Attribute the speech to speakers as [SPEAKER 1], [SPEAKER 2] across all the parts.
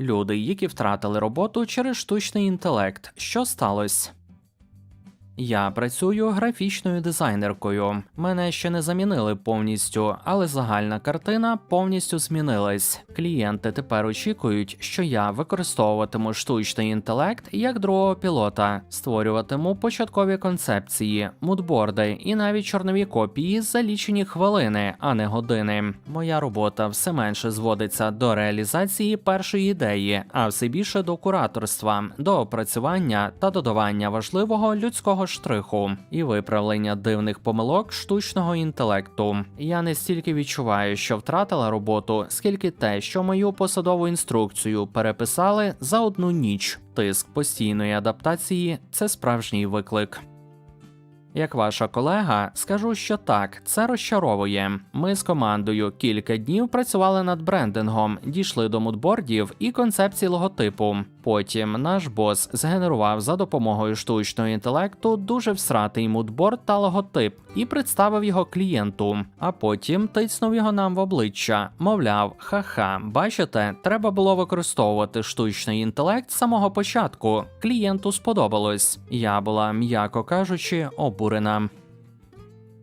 [SPEAKER 1] Люди, які втратили роботу через штучний інтелект. Що сталося? Я працюю графічною дизайнеркою. Мене ще не замінили повністю, але загальна картина повністю змінилась. Клієнти тепер очікують, що я використовуватиму штучний інтелект як другого пілота, створюватиму початкові концепції, мудборди і навіть чорнові копії за лічені хвилини, а не години. Моя робота все менше зводиться до реалізації першої ідеї, а все більше до кураторства, до опрацювання та додавання важливого людського штриху і виправлення дивних помилок штучного інтелекту. Я не стільки відчуваю, що втратила роботу, скільки те, що мою посадову інструкцію переписали за одну ніч. Тиск постійної адаптації це справжній виклик. Як ваша колега, скажу, що так, це розчаровує. Ми з командою кілька днів працювали над брендингом, дійшли до мудбордів і концепції логотипу. Потім наш бос згенерував за допомогою штучного інтелекту дуже всратий мудборд та логотип і представив його клієнту. А потім тицнув його нам в обличчя. Мовляв, ха-ха, бачите, треба було використовувати штучний інтелект з самого початку. Клієнту сподобалось. Я була, м'яко кажучи, обурена.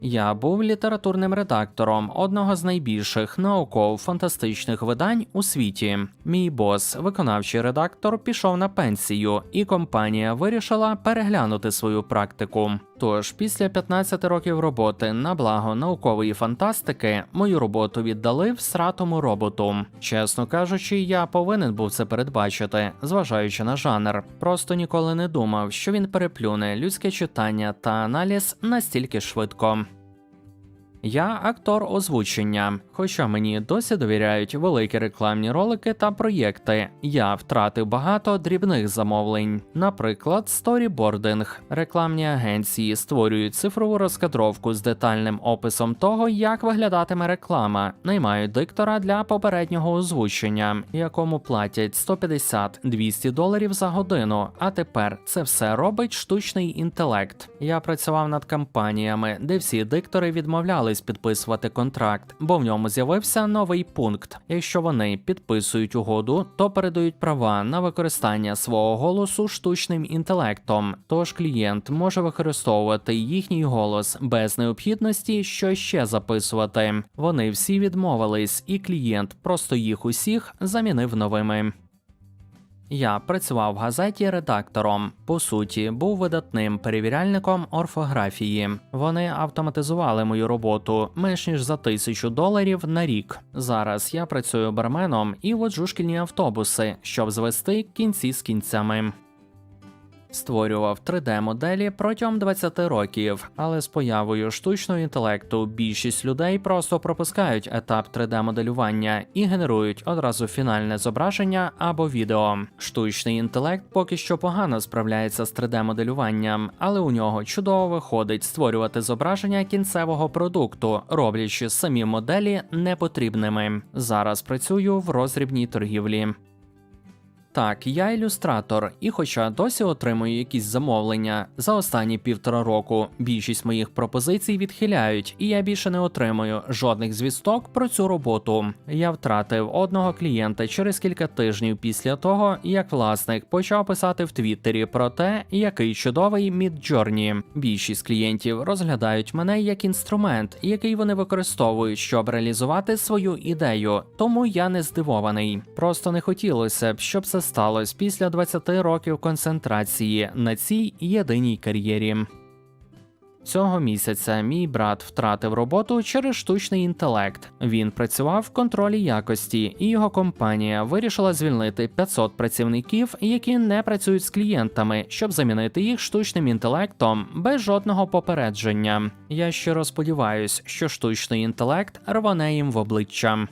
[SPEAKER 1] Я був літературним редактором одного з найбільших науково-фантастичних видань у світі. Мій бос, виконавчий редактор, пішов на пенсію, і компанія вирішила переглянути свою практику. Тож, після 15 років роботи на благо наукової фантастики, мою роботу віддали всратому роботу. Чесно кажучи, я повинен був це передбачити, зважаючи на жанр. Просто ніколи не думав, що він переплюне людське читання та аналіз настільки швидко. Я актор озвучення, хоча мені досі довіряють великі рекламні ролики та проєкти. Я втратив багато дрібних замовлень. Наприклад, сторібординг. Рекламні агенції створюють цифрову розкадровку з детальним описом того, як виглядатиме реклама. Наймають диктора для попереднього озвучення, якому платять 150-200 доларів за годину. А тепер це все робить штучний інтелект. Я працював над кампаніями, де всі диктори відмовлялись підписувати контракт, бо в ньому з'явився новий пункт. Якщо вони підписують угоду, то передають права на використання свого голосу штучним інтелектом. Тож клієнт може використовувати їхній голос без необхідності що ще записувати. Вони всі відмовились, і клієнт просто їх усіх замінив новими. Я працював в газеті редактором. По суті, був видатним перевіряльником орфографії. Вони автоматизували мою роботу менш ніж за тисячу доларів на рік. Зараз я працюю барменом і воджу шкільні автобуси, щоб звести кінці з кінцями. Створював 3D-моделі протягом 20 років, але з появою штучного інтелекту більшість людей просто пропускають етап 3D-моделювання і генерують одразу фінальне зображення або відео. Штучний інтелект поки що погано справляється з 3D-моделюванням, але у нього чудово виходить створювати зображення кінцевого продукту, роблячи самі моделі непотрібними. Зараз працюю в розрібній торгівлі. Так, я ілюстратор, і хоча досі отримую якісь замовлення за останні півтора року, більшість моїх пропозицій відхиляють, і я більше не отримую жодних звісток про цю роботу. Я втратив одного клієнта через кілька тижнів після того, як власник почав писати в Твіттері про те, який чудовий Midjourney. Більшість клієнтів розглядають мене як інструмент, який вони використовують, щоб реалізувати свою ідею. Тому я не здивований. Просто не хотілося б, щоб це сталося після 20 років концентрації на цій єдиній кар'єрі. Цього місяця мій брат втратив роботу через штучний інтелект. Він працював в контролі якості, і його компанія вирішила звільнити 500 працівників, які не працюють з клієнтами, щоб замінити їх штучним інтелектом без жодного попередження. Я щиро сподіваюся, що штучний інтелект рване їм в обличчя.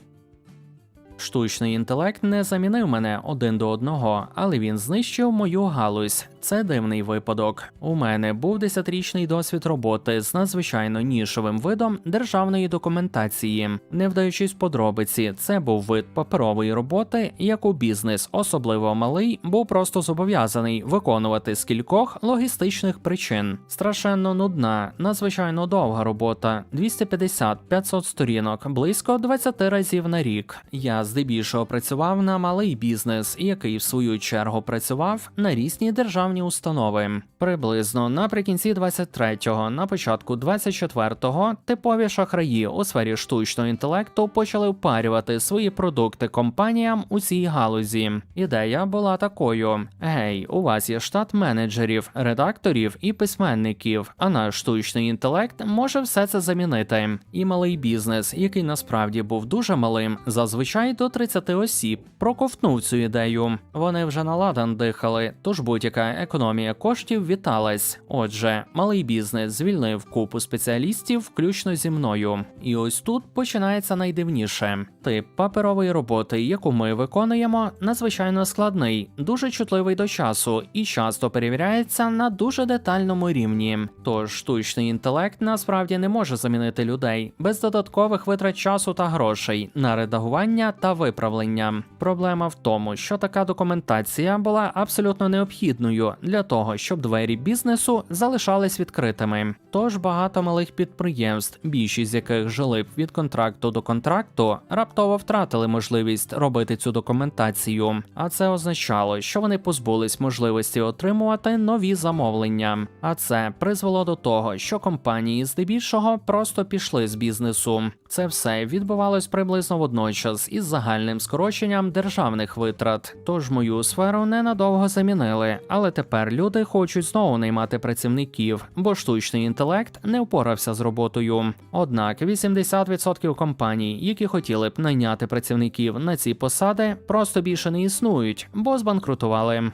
[SPEAKER 1] Штучний інтелект не замінив мене один до одного, але він знищив мою галузь. Це дивний випадок. У мене був десятирічний досвід роботи з надзвичайно нішовим видом державної документації. Не вдаючись в подробиці, це був вид паперової роботи, яку бізнес, особливо малий, був просто зобов'язаний виконувати з кількох логістичних причин. Страшенно нудна, надзвичайно довга робота 250-500 сторінок, близько 20 разів на рік. Я здебільшого працював на малий бізнес, який в свою чергу працював на різні державні установи. Приблизно наприкінці 23-го, на початку 24-го типові шахраї у сфері штучного інтелекту почали впарювати свої продукти компаніям у цій галузі. Ідея була такою: гей, у вас є штат менеджерів, редакторів і письменників, а наш штучний інтелект може все це замінити. І малий бізнес, який насправді був дуже малим, зазвичай до 30 осіб, проковтнув цю ідею. Вони вже на ладан дихали, тож будь-яка економія коштів віталась. Отже, малий бізнес звільнив купу спеціалістів, включно зі мною. І ось тут починається найдивніше. Тип паперової роботи, яку ми виконуємо, надзвичайно складний, дуже чутливий до часу і часто перевіряється на дуже детальному рівні. Тож штучний інтелект насправді не може замінити людей без додаткових витрат часу та грошей на редагування та виправлення. Проблема в тому, що така документація була абсолютно необхідною для того, щоб двері бізнесу залишались відкритими. Тож багато малих підприємств, більшість з яких жили б від контракту до контракту, раптово втратили можливість робити цю документацію. А це означало, що вони позбулись можливості отримувати нові замовлення. А це призвело до того, що компанії здебільшого просто пішли з бізнесу. Це все відбувалось приблизно водночас із загальним скороченням державних витрат. Тож мою сферу ненадовго замінили, але тепер люди хочуть знову наймати працівників, бо штучний інтелект не впорався з роботою. Однак 80% компаній, які хотіли б найняти працівників на ці посади, просто більше не існують, бо збанкрутували.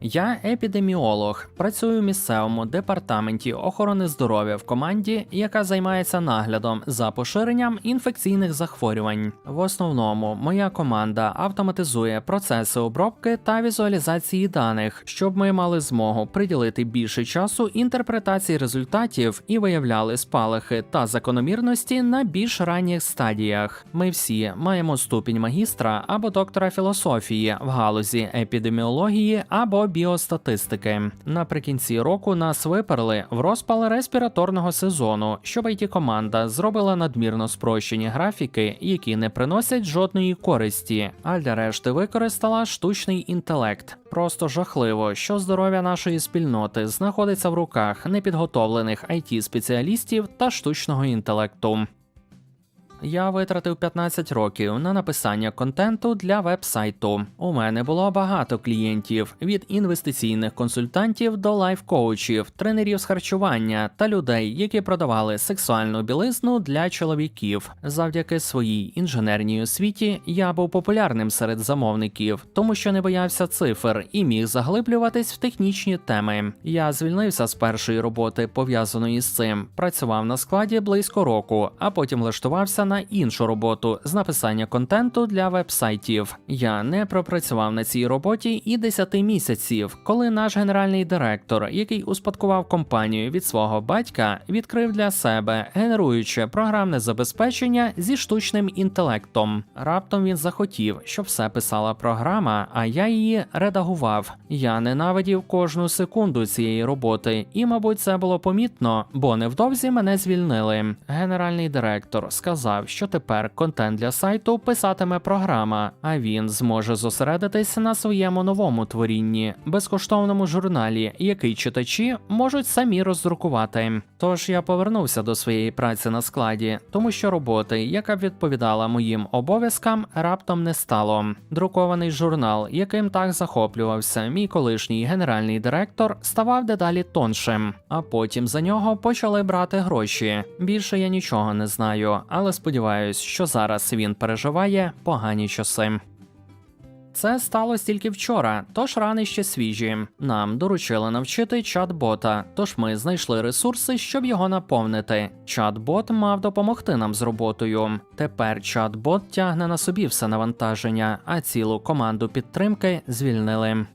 [SPEAKER 1] Я епідеміолог, працюю в місцевому департаменті охорони здоров'я в команді, яка займається наглядом за поширенням інфекційних захворювань. В основному моя команда автоматизує процеси обробки та візуалізації даних, щоб ми мали змогу приділити більше часу інтерпретації результатів і виявляли спалахи та закономірності на більш ранніх стадіях. Ми всі маємо ступінь магістра або доктора філософії в галузі епідеміології або біостатистики. Наприкінці року нас виперли в розпал респіраторного сезону, щоб it команда зробила надмірно спрощені графіки, які не приносять жодної користі, а для решти використала штучний інтелект. Просто жахливо, що здоров'я нашої спільноти знаходиться в руках непідготовлених it спеціалістів та штучного інтелекту. Я витратив 15 років на написання контенту для веб-сайту. У мене було багато клієнтів від інвестиційних консультантів до лайф-коучів, тренерів з харчування та людей, які продавали сексуальну білизну для чоловіків. Завдяки своїй інженерній освіті я був популярним серед замовників, тому що не боявся цифр і міг заглиблюватись в технічні теми. Я звільнився з першої роботи, пов'язаної з цим, працював на складі близько року, а потім влаштувався на іншу роботу з написання контенту для веб-сайтів. Я не пропрацював на цій роботі і 10 місяців, коли наш генеральний директор, який успадкував компанію від свого батька, відкрив для себе генеруюче програмне забезпечення зі штучним інтелектом. Раптом він захотів, щоб все писала програма, а я її редагував. Я ненавидів кожну секунду цієї роботи, і, мабуть, це було помітно, бо невдовзі мене звільнили. Генеральний директор сказав, що тепер контент для сайту писатиме програма, а він зможе зосередитись на своєму новому творінні, безкоштовному журналі, який читачі можуть самі роздрукувати. Тож я повернувся до своєї праці на складі, тому що роботи, яка б відповідала моїм обов'язкам, раптом не стало. Друкований журнал, яким так захоплювався мій колишній генеральний директор, ставав дедалі тоншим, а потім за нього почали брати гроші. Більше я нічого не знаю, але сподіваюсь, що зараз він переживає погані часи. Це сталося тільки вчора, тож рани ще свіжі. Нам доручили навчити чат-бота, тож ми знайшли ресурси, щоб його наповнити. Чат-бот мав допомогти нам з роботою. Тепер чат-бот тягне на собі все навантаження, а цілу команду підтримки звільнили.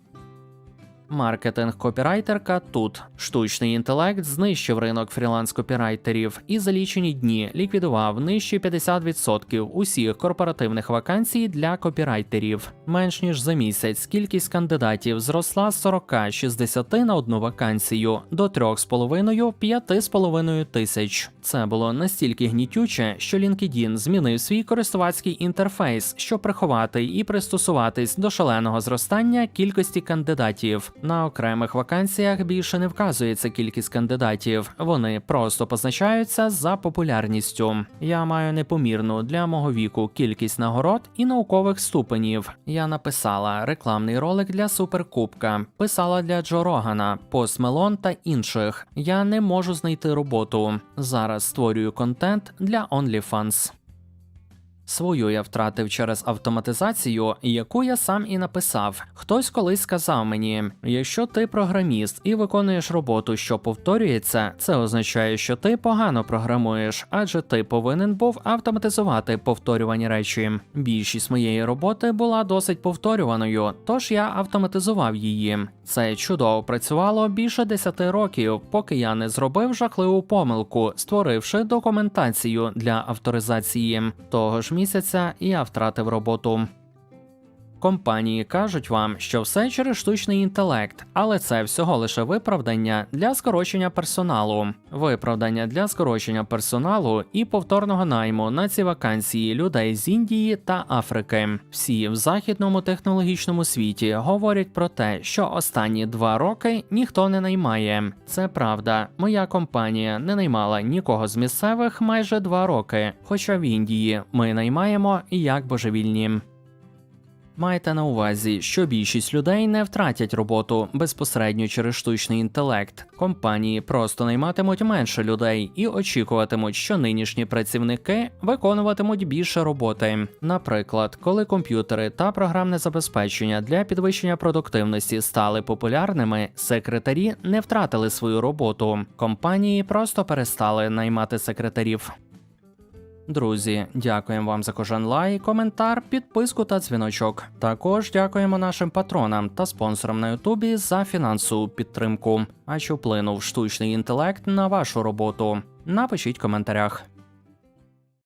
[SPEAKER 1] Маркетинг копірайтерка тут. Штучний інтелект знищив ринок фріланс-копірайтерів і за лічені дні ліквідував нижче 50% усіх корпоративних вакансій для копірайтерів. Менш ніж за місяць кількість кандидатів зросла з 40-60 на одну вакансію до 3,5-5,5 тисяч. Це було настільки гнітюче, що LinkedIn змінив свій користувацький інтерфейс, щоб приховати і пристосуватись до шаленого зростання кількості кандидатів. На окремих вакансіях більше не вказується кількість кандидатів, вони просто позначаються за популярністю. Я маю непомірну для мого віку кількість нагород і наукових ступенів. Я написала рекламний ролик для суперкубка, писала для Джо Рогана, Пост Мелон та інших. Я не можу знайти роботу. Зараз створюю контент для OnlyFans. Свою я втратив через автоматизацію, яку я сам і написав. Хтось колись сказав мені: якщо ти програміст і виконуєш роботу, що повторюється, це означає, що ти погано програмуєш, адже ти повинен був автоматизувати повторювані речі. Більшість моєї роботи була досить повторюваною, тож я автоматизував її. Це чудово працювало більше 10 років, поки я не зробив жахливу помилку, створивши документацію для авторизації. Того ж місяця і я втратив роботу. Компанії кажуть вам, що все через штучний інтелект, але це всього лише виправдання для скорочення персоналу, виправдання для скорочення персоналу і повторного найму на ці вакансії людей з Індії та Африки. Всі в західному технологічному світі говорять про те, що останні два роки ніхто не наймає. Це правда. Моя компанія не наймала нікого з місцевих майже два роки. Хоча в Індії ми наймаємо як божевільні. Майте на увазі, що більшість людей не втратять роботу безпосередньо через штучний інтелект. Компанії просто найматимуть менше людей і очікуватимуть, що нинішні працівники виконуватимуть більше роботи. Наприклад, коли комп'ютери та програмне забезпечення для підвищення продуктивності стали популярними, секретарі не втратили свою роботу. Компанії просто перестали наймати секретарів. Друзі, дякуємо вам за кожен лайк, коментар, підписку та дзвіночок. Також дякуємо нашим патронам та спонсорам на Ютубі за фінансову підтримку. А що вплинув штучний інтелект на вашу роботу? Напишіть в коментарях.